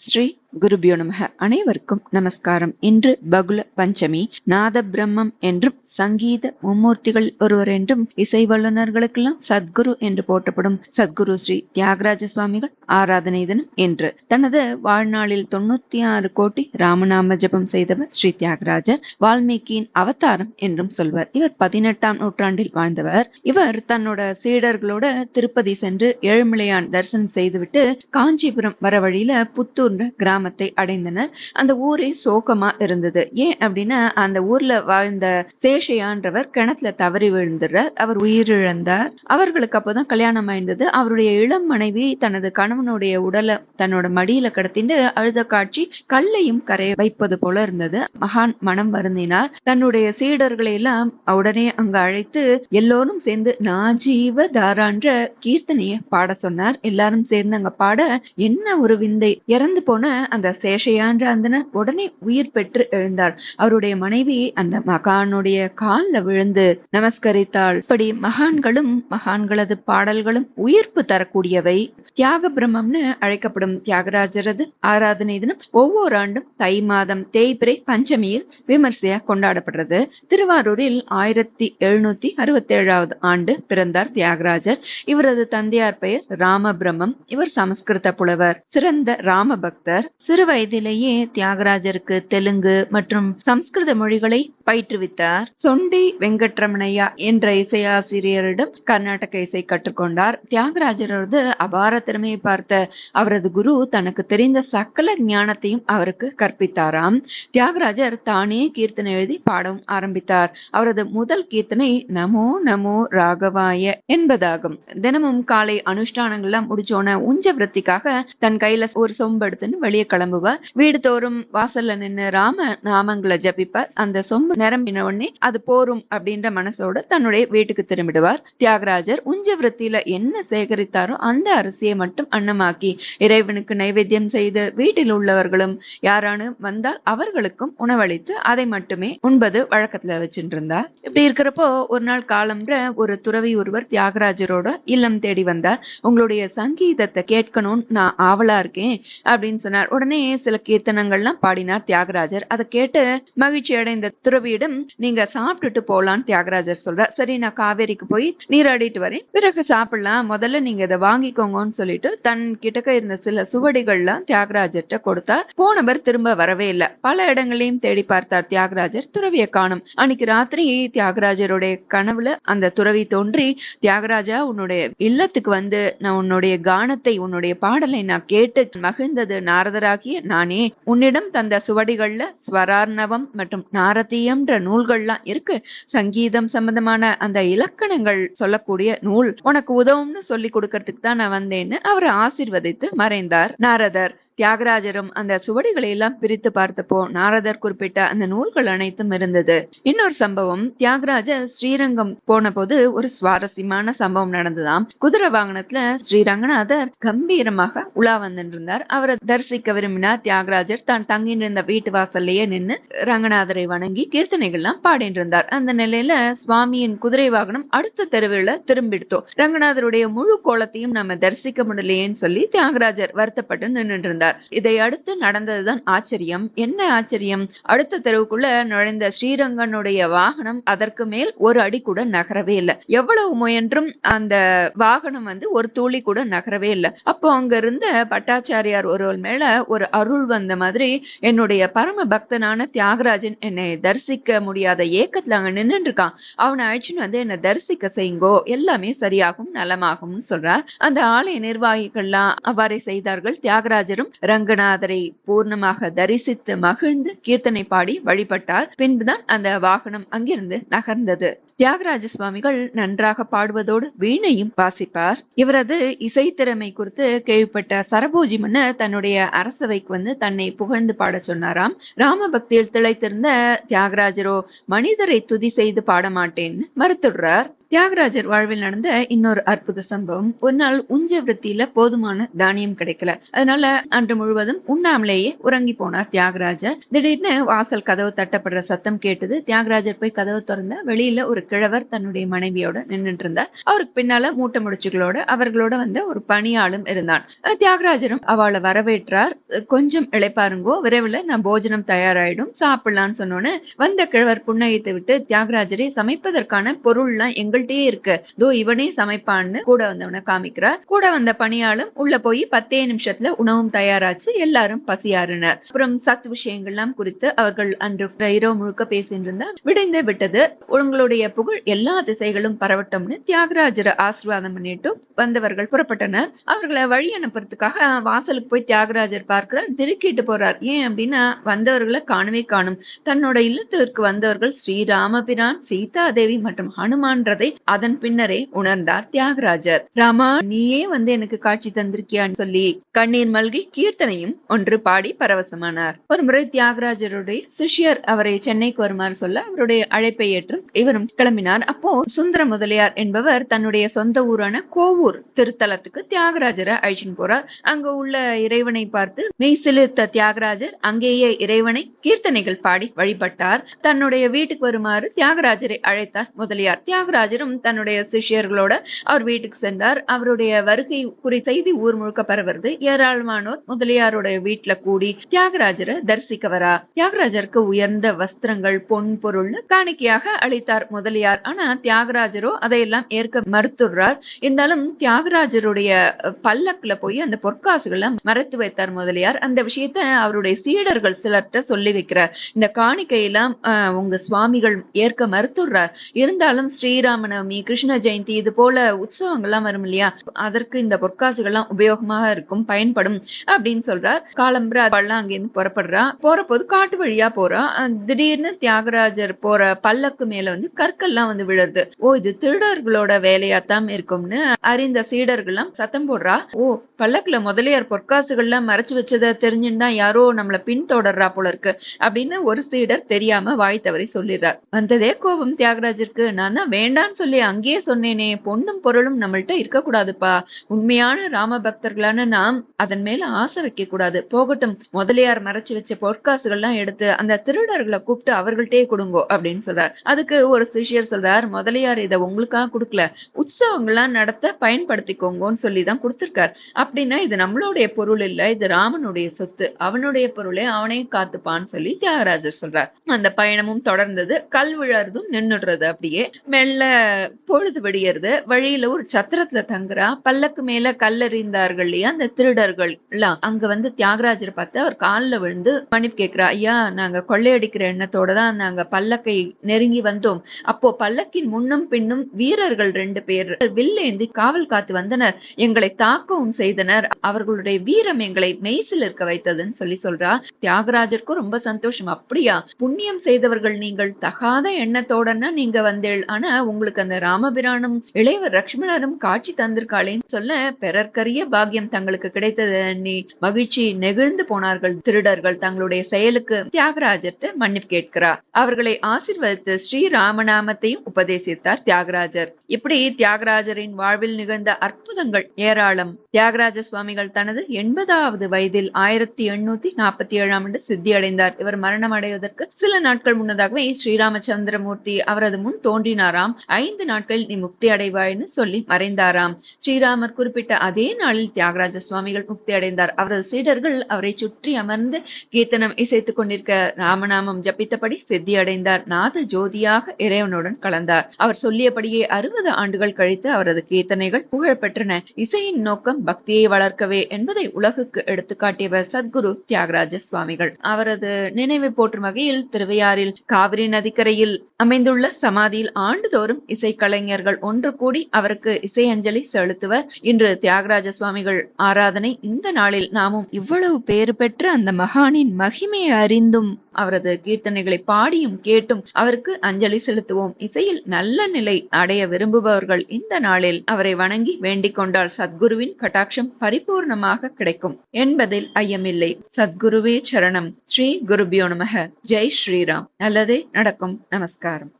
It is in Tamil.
ஸ்ரீ குருபியோ நமக. அனைவருக்கும் நமஸ்காரம். இன்று பகுல பஞ்சமி நாத பிரம்மம் என்றும் சங்கீத மும்மூர்த்திகள் ஒருவர் என்றும் இசை வல்லுநர்களுக்கெல்லாம் சத்குரு என்று போற்றப்படும் சத்குரு ஸ்ரீ தியாகராஜ சுவாமிகள் ஆராதனை தினம் என்று தனது வாழ்நாளில் தொண்ணூத்தி ஆறு கோடி ராமநாம ஜபம் செய்தவர் ஸ்ரீ தியாகராஜர். வால்மீகியின் அவதாரம் என்றும் சொல்வர். இவர் பதினெட்டாம் நூற்றாண்டில் வாழ்ந்தவர். இவர் தன்னோட சீடர்களோட திருப்பதி சென்று ஏழுமலையான் தரிசனம் செய்துவிட்டு காஞ்சிபுரம் வர வழியில புத்தூர் புத்தூர்ன்ற கிராமத்தை அடைந்தனர். அந்த ஊரே சோகமா இருந்தது. ஏன் அப்படின்னா அந்த ஊர்ல வாழ்ந்த சேஷையான்றவர் கிணத்துல தவறி விழுந்துறார் அவர் உயிரிழந்தார். அவர்களுக்கு அப்போதான் கல்யாணம் ஆயிருந்தது அவருடைய இளம் மனைவி தனது கணவனுடைய உடலை தன்னோட மடியில கடத்திட்டு அழுத காட்சி கல்லையும் கரைய வைப்பது போல இருந்தது. மகான் மனம் வருந்தினார். தன்னுடைய சீடர்களை எல்லாம் உடனே அங்கு அழைத்து எல்லோரும் சேர்ந்து நாஜீவ தாரான்ற கீர்த்தனையை பாட சொன்னார். எல்லாரும் சேர்ந்து அங்க பாட என்ன ஒரு விந்தை. இறந்து இறந்து போன அந்த சேஷையான்ற அந்தனர் உடனே உயிர் பெற்று எழுந்தார் அவருடைய மனைவி அந்த மகானுடைய காலில் விழுந்து நமஸ்கரித்தாள். இப்படி மகான்களும் மகான்களது பாடல்களும் உயிர்ப்பு தரக்கூடியவை. தியாக பிரம்மம்னு அழைக்கப்படும் தியாகராஜரது ஆராதனை தினம் ஒவ்வொரு ஆண்டும் தை மாதம் தேய்பிரை பஞ்சமியில் விமர்சையா கொண்டாடப்படுறது. திருவாரூரில் ஆயிரத்தி எழுநூத்தி அறுபத்தி ஏழாவது ஆண்டு பிறந்தார் தியாகராஜர். இவரது தந்தையார் பெயர் ராமபிரம்மம். இவர் சமஸ்கிருத புலவர். சிறந்த ராம பக்தர் சிறு வயதிலேயே தியாகராஜருக்கு தெலுங்கு மற்றும் சம்ஸ்கிருத மொழிகளை பயிற்றுவித்தார். சொண்டி வெங்கட்ரமணையா என்ற இசையாசிரியரிடம் கர்நாடக இசை கற்றுக்கொண்டார். தியாகராஜரது அபார திறமையை பார்த்த அவரது குரு தனக்கு தெரிந்த சகல ஞானத்தையும் அவருக்கு கற்பித்தாராம். தியாகராஜர் தானே கீர்த்தனை எழுதி பாடவும் ஆரம்பித்தார். அவரது முதல் கீர்த்தனை நமோ நமோ ராகவாய என்பதாகும். தினமும் காலை அனுஷ்டானங்கள்லாம் முடிச்சோன உஞ்ச விரத்திக்காக தன் கையில ஒரு சொம்பு படுத்துன்னு வெளியே கிளம்புவார். வீடு தோறும் வாசல்ல நின்னு ராம நாமங்களை ஜபிப்பார். அந்த சொம்பு நிரம்பின உடனே அது போரும் அப்படின்ற மனசோட தன்னுடைய வீட்டுக்கு திரும்பிடுவார். தியாகராஜர் உஞ்ச விரத்தியில என்ன சேகரித்தாரோ அந்த அரிசியை மட்டும் அன்னமாக்கி இறைவனுக்கு நைவேத்தியம் செய்து வீட்டில் உள்ளவர்களும் யாரானு வந்தால் அவர்களுக்கும் உணவளித்து அதை மட்டுமே உண்பது வழக்கத்துல வச்சுட்டு இருந்தார் இப்படி இருக்கிறப்போ ஒரு நாள் காலம்ன்ற ஒரு துறவி ஒருவர் தியாகராஜரோட இல்லம் தேடி வந்தார். உங்களுடைய சங்கீதத்தை கேட்கணும்னு நான் ஆவலா இருக்கேன். அப்படின்னு சொன்னார். உடனே சில கீர்த்தனங்கள்லாம் பாடினார் தியாகராஜர். அதை கேட்டு மகிழ்ச்சி அடைந்த துறவியிடம் நீங்க சாப்பிட்டுட்டு போலான்னு தியாகராஜர் சொல்றார். சரி நான் காவேரிக்கு போய் நீராடிட்டு வரேன். பிறகு சாப்பிடலாம். முதல்ல நீங்க இதை வாங்கிக்கோங்கன்னு சொல்லிட்டு தன் கிட்டக்க இருந்த சில சுவடிகள்லாம் தியாகராஜர்கிட்ட கொடுத்தார். போனவர் திரும்ப வரவே இல்லை. பல இடங்களையும் தேடி பார்த்தார் தியாகராஜர். துறவியை காணும். அன்னைக்கு ராத்திரி தியாகராஜருடைய கனவுல அந்த துறவி தோன்றி தியாகராஜா உன்னுடைய இல்லத்துக்கு வந்து நான் உன்னுடைய கானத்தை உன்னுடைய பாடலை நான் கேட்டு மகிழ்ந்தது நாரதராகிய நானே உன்னிடம் தந்த சுவடிகள்ல ஸ்வரார்ணவம் மற்றும் நாரதீயம்ன்ற நூல்கள்லாம் இருக்கு. சங்கீதம் சம்பந்தமான அந்த இலக்கணங்கள் சொல்லக்கூடிய நூல் உனக்கு உதவும்னு சொல்லி கொடுக்கறதுக்கு தான் நான் வந்தேன்னு அவரை ஆசிர்வதித்து மறைந்தார். நாரதர் தியாகராஜரும் அந்த சுவடிகளை எல்லாம் பிரித்து பார்த்தப்போ நாரதர் குறிப்பிட்ட அந்த நூல்கள் அனைத்தும் இருந்தது. இன்னொரு சம்பவம் தியாகராஜர் ஸ்ரீரங்கம் போன போது ஒரு சுவாரஸ்யமான சம்பவம் நடந்ததாம். குதிரை வாகனத்துல ஸ்ரீரங்கநாதர் கம்பீரமாக உலா வந்துட்டு இருந்தார். அவரை தரிசிக்க விரும்பினார் தியாகராஜர் தான் தங்கியிருந்த வீட்டு வாசல்லையே நின்னு ரங்கநாதரை வணங்கி கீர்த்தனைகள்லாம் பாடிட்டு அந்த நிலையில சுவாமியின் குதிரை வாகனம் அடுத்த தெருவில் திரும்பிடுத்தோம் ரங்கநாதருடைய முழு கோலத்தையும் நம்ம தரிசிக்க முடியலையேன்னு சொல்லி தியாகராஜர் வருத்தப்பட்டு நின்றுட்டு இருந்தார் இதை அடுத்து நடந்ததுதான் ஆச்சரியம். என்ன ஆச்சரியம்? அடுத்த தெருவுக்குள்ள நுழைந்த ஸ்ரீரங்கனுடைய வாகனம் அதற்கு மேல் ஒரு அடி கூட நகரவே இல்லை. எவ்வளவு முயன்றும் அந்த வாகனம் வந்து ஒரு துளி கூட நகரவே இல்லை. அப்போ அங்க இருந்த பட்டாச்சாரியார் ஒரு ஒருவர் மேல ஒரு அருள் வந்த மாதிரி என்னுடைய பரம பக்தனான தியாகராஜன் என்னை தரிசிக்க முடியாத ஏக்கத்துல அங்க நின்னுட்டு இருக்கான் அவனை அழைச்சுன்னு வந்து என்னை தரிசிக்க செய்யுங்கோ எல்லாமே சரியாகும் நலமாகும்னு சொல்றார். அந்த ஆலய நிர்வாகிகள்லாம் அவ்வாறே செய்தார்கள். தியாகராஜரும் ரங்கநாதரை பூர்ணமாக தரிசித்து மகிழ்ந்து கீர்த்தனை பாடி வழிபட்டார். பின்புதான் அந்த வாகனம் அங்கிருந்து நகர்ந்தது. தியாகராஜ சுவாமிகள் நன்றாக பாடுவதோடு வீணையும் வாசிப்பார். இவரது இசை திறமை குறித்து கேள்விப்பட்ட சரபோஜி மன்னர் தன்னுடைய அரசவைக்கு வந்து தன்னை புகழ்ந்து பாட சொன்னாராம். ராம பக்தியில் திளைத்திருந்த தியாகராஜரோ மனிதரை துதி செய்து பாடமாட்டேன்னு மறுத்துடுறார். தியாகராஜர் வாழ்வில் நடந்த இன்னொரு அற்புத சம்பவம். ஒரு நாள் உஞ்ச விரத்தியில போதுமான தானியம் கிடைக்கல. அதனால அன்று முழுவதும் உண்ணாமலேயே உறங்கி போனார் தியாகராஜர். திடீர்னு வாசல் கதவு தட்டப்படுற சத்தம் கேட்டது. தியாகராஜர் போய் கதவு திறந்த வெளியில ஒரு கிழவர் தன்னுடைய மனைவியோட நின்னுட்டு இருந்தார். அவருக்கு பின்னால மூட்டை முடிச்சுகளோட அவர்களோட வந்த ஒரு பணியாளும் இருந்தான். தியாகராஜரும் அவளை வரவேற்றார். கொஞ்சம் இழைப்பாருங்கோ விரைவில் நான் போஜனம் தயாராயிடும். சாப்பிடலாம்னு சொன்னோன்னு வந்த கிழவர் புன்னகைத்து விட்டு தியாகராஜரை சமைப்பதற்கான பொருள்லாம் எங்கள்கிட்டயே இருக்கு. தோ இவனே சமைப்பான்னு கூட வந்தவனை காமிக்கிறார். கூட வந்த பணியாளும் உள்ள போய் பத்தே நிமிஷத்துல உணவும் தயாராச்சு. எல்லாரும் பசியாறினர். அப்புறம் சத் விஷயங்கள்லாம் குறித்து அவர்கள் அன்று இரவு முழுக்க பேசிட்டு விடைந்து விட்டது. உங்களுடைய புகழ் எல்லா திசைகளும் பரவட்டம்னு தியாகராஜரை ஆசீர்வாதம் பண்ணிட்டு வந்தவர்கள் புறப்பட்டனர். அவர்களை வழி அனுப்புறதுக்காக வாசலுக்கு போய் தியாகராஜர் பார்க்கிறார். திருக்கிட்டு போறார். ஏன் அப்படின்னா வந்தவர்களை காணவே காணும். தன்னோட இல்லத்திற்கு வந்தவர்கள் ஸ்ரீராமபிரான் சீதா தேவி மற்றும் ஹனுமான்றதை அதன் பின்னரே உணர்ந்தார் தியாகராஜர். ராமா நீயே வந்து எனக்கு காட்சி தந்திருக்கியான்னு சொல்லி கண்ணீர் மல்கி கீர்த்தனையும் ஒன்று பாடி பரவசமானார். ஒரு முறை தியாகராஜருடைய சிஷ்யர் அவரை சென்னைக்கு வருமாறு சொல்ல அவருடைய அழைப்பை ஏற்று இவரும் கிளம்பினார். அப்போ சுந்தர முதலியார் என்பவர் தன்னுடைய சொந்த ஊரான கோவூர் திருத்தலத்துக்கு தியாகராஜரை அழைச்சின்னு போறார். அங்க உள்ள இறைவனை பார்த்து மெய் சிலிர்த்த தியாகராஜர் அங்கேயே இறைவனை கீர்த்தனைகள் பாடி வழிபட்டார். தன்னுடைய வீட்டுக்கு வருமாறு தியாகராஜரை அழைத்தார் முதலியார். தியாகராஜர் தியாகராஜரும் தன்னுடைய சிஷியர்களோட அவர் வீட்டுக்கு சென்றார். அவருடைய வருகை குறி செய்தி ஊர் முழுக்க பரவுறது. ஏராளமானோர் முதலியாருடைய வீட்டுல கூடி தியாகராஜரை தரிசிக்க வரா தியாகராஜருக்கு உயர்ந்த வஸ்திரங்கள் பொன் பொருள்னு காணிக்கையாக அளித்தார் முதலியார். ஆனா தியாகராஜரோ அதையெல்லாம் ஏற்க மறுத்துடுறார். இருந்தாலும் தியாகராஜருடைய பல்லக்குல போய் அந்த பொற்காசுகளை மறைத்து வைத்தார் முதலியார். அந்த விஷயத்த அவருடைய சீடர்கள் சிலர்கிட்ட சொல்லி வைக்கிறார். இந்த காணிக்கையெல்லாம் உங்க சுவாமிகள் ஏற்க மறுத்துடுறார். இருந்தாலும் ஸ்ரீராமன் ராமநவமி கிருஷ்ண ஜெயந்தி இது போல உற்சவங்கள்லாம் வரும் இல்லையா? அதற்கு இந்த பொற்காசுகள்லாம் உபயோகமாக இருக்கும் பயன்படும் அப்படின்னு சொல்றார். காலம்புற அவள்லாம் அங்கிருந்து புறப்படுறா. போற போது காட்டு வழியா போறா. திடீர்னு தியாகராஜர் போற பல்லக்கு மேல வந்து கற்கள்லாம் வந்து விழுறது. ஓ இது திருடர்களோட வேலையாத்தான் இருக்கும்னு அறிந்த சீடர்கள்லாம் சத்தம் போடுறா. ஓ பல்லக்குல முதலியார் பொற்காசுகள்லாம் மறைச்சு வச்சதை தெரிஞ்சுன்னா யாரோ நம்மளை பின்தொடர்றா போல இருக்கு அப்படின்னு ஒரு சீடர் தெரியாம வாய் தவறி சொல்லிடுறார். வந்ததே கோபம் தியாகராஜருக்கு. நான் தான் வேண்டான்னு சொல்லி அங்கேயே சொன்னேனே பொண்ணும் பொருளும் நம்மள்ட்ட இருக்கக்கூடாதுப்பா. உண்மையான ராம பக்தர்களான நாம் அதன் மேல ஆசை வைக்க கூடாது போகட்டும் முதலியார் மறைச்சு வச்ச பொற்காசுகள்லாம் எடுத்து அந்த திருடர்களை கூப்பிட்டு அவர்கள்ட்டே கொடுங்கோ அப்படின்னு சொல்றார். அதுக்கு ஒரு சிஷ்யர் சொல்றார் முதலியார் இதை உங்களுக்காக கொடுக்கல. உற்சவங்கள்லாம் நடத்த பயன்படுத்திக்கோங்கன்னு சொல்லி தான் கொடுத்துருக்கார். அப்படின்னா இது நம்மளுடைய பொருள் இல்ல இது ராமனுடைய சொத்து. அவனுடைய பொருளை அவனே காத்துப்பான்னு சொல்லி தியாகராஜர் சொல்றார். அந்த பயணமும் தொடர்ந்தது. கல் விழறதும் நின்னுடுறது அப்படியே. மெல்ல பொழுது விடியறது. வழியில ஒரு சத்திரத்துல தங்குறா. பல்லக்கு மேல கல்லறிந்தார்கள் இல்லையா? அந்த திருடர்கள் எல்லாம். அங்க வந்து தியாகராஜர் பார்த்து அவர் காலில் விழுந்து மன்னிப்பு கேட்கிறா. ஐயா நாங்க கொள்ளையடிக்கிற எண்ணத்தோட தான் நாங்க பல்லக்கை நெருங்கி வந்தோம். அப்போ பல்லக்கின் முன்னும் பின்னும் வீரர்கள் ரெண்டு பேர் வில்லேந்தி காவல் காத்து வந்தனர். எங்களை தாக்கவும் செய்தனர். அவர்களுடைய வீரம் எங்களை மெய்சில் இருக்க வைத்ததுன்னு சொல்லி சொல்றா. தியாகராஜருக்கும் ரொம்ப சந்தோஷம். அப்படியா? புண்ணியம் செய்தவர்கள் நீங்கள் தகாத எண்ணத்தோடனா நீங்க வந்தேள். ஆனா உங்களுக்கு அந்த ராமபிரானும் இளையவர் லட்சுமணரும் காட்சி தந்திருக்காளேன்னு சொல்ல பிறர்க்கரிய பாக்கியம் தங்களுக்கு கிடைத்தது எண்ணி மகிழ்ச்சி நெகிழ்ந்து போனார்கள் திருடர்கள். தங்களுடைய செயலுக்கு தியாகராஜர்கிட்ட மன்னிப்பு கேட்கிறார். அவர்களை ஆசிர்வதித்து ஸ்ரீ ராமநாமத்தையும் உபதேசித்தார் தியாகராஜர். இப்படி தியாகராஜரின் வாழ்வில் நிகழ்ந்த அற்புதங்கள் ஏராளம். தியாகராஜ சுவாமிகள் தனது எண்பதாவது வயதில் ஆயிரத்தி எண்ணூத்தி நாற்பத்தி ஏழாம் ஆண்டு சித்தியடைந்தார். இவர் மரணம் அடைவதற்கு சில நாட்கள் முன்னதாகவே ஸ்ரீராமச்சந்திரமூர்த்தி அவரது முன் தோன்றினாராம். ஐந்து நாட்கள் நீ முக்தி அடைவாய்னு சொல்லி மறைந்தாராம். ஸ்ரீராமர் குறிப்பிட்ட அதே நாளில் தியாகராஜ சுவாமிகள் முக்தி அடைந்தார் அவரது சீடர்கள் அவரை சுற்றி அமர்ந்து கீர்த்தனம் இசைத்துக் கொண்டிருக்க ராமநாமம் ஜபித்தபடி சித்தி அடைந்தார் நாத ஜோதியாக இறைவனுடன் கலந்தார். அவர் சொல்லியபடியே அறுபது ஆண்டுகள் கழித்து அவரது கீர்த்தனைகள் புகழ்பெற்றன. இசையின் நோக்கம் பக்தியை வளர்க்கவே என்பதை உலகுக்கு எடுத்துக்காட்டியவர் சத்குரு தியாகராஜ சுவாமிகள். அவரது நினைவை போற்றும் வகையில் திருவையாறில் காவிரி நதிக்கரையில் அமைந்துள்ள சமாதியில் ஆண்டுதோறும் இசைக்கலைஞர்கள் ஒன்று கூடி அவருக்கு இசையஞ்சலி செலுத்துவர். இன்று தியாகராஜ சுவாமிகள் ஆராதனை. இந்த நாளில் நாமும் இவ்வளவு பேறு பெற்ற அந்த மகானின் மகிமையை அறிந்தும் அவரது கீர்த்தனைகளை பாடியும் கேட்டும் அவருக்கு அஞ்சலி செலுத்துவோம். இசையில் நல்ல நிலை அடைய விரும்புபவர்கள் இந்த நாளில் அவரை வணங்கி வேண்டிக் கொண்டால் சத்குருவின் கட்டாட்சம் பரிபூர்ணமாக கிடைக்கும் என்பதில் ஐயமில்லை. சத்குருவே சரணம். ஸ்ரீ குருபியோ நமக. ஜெய் ஸ்ரீராம். நல்லதே நடக்கும். நமஸ்கார் நமஸ்காரம்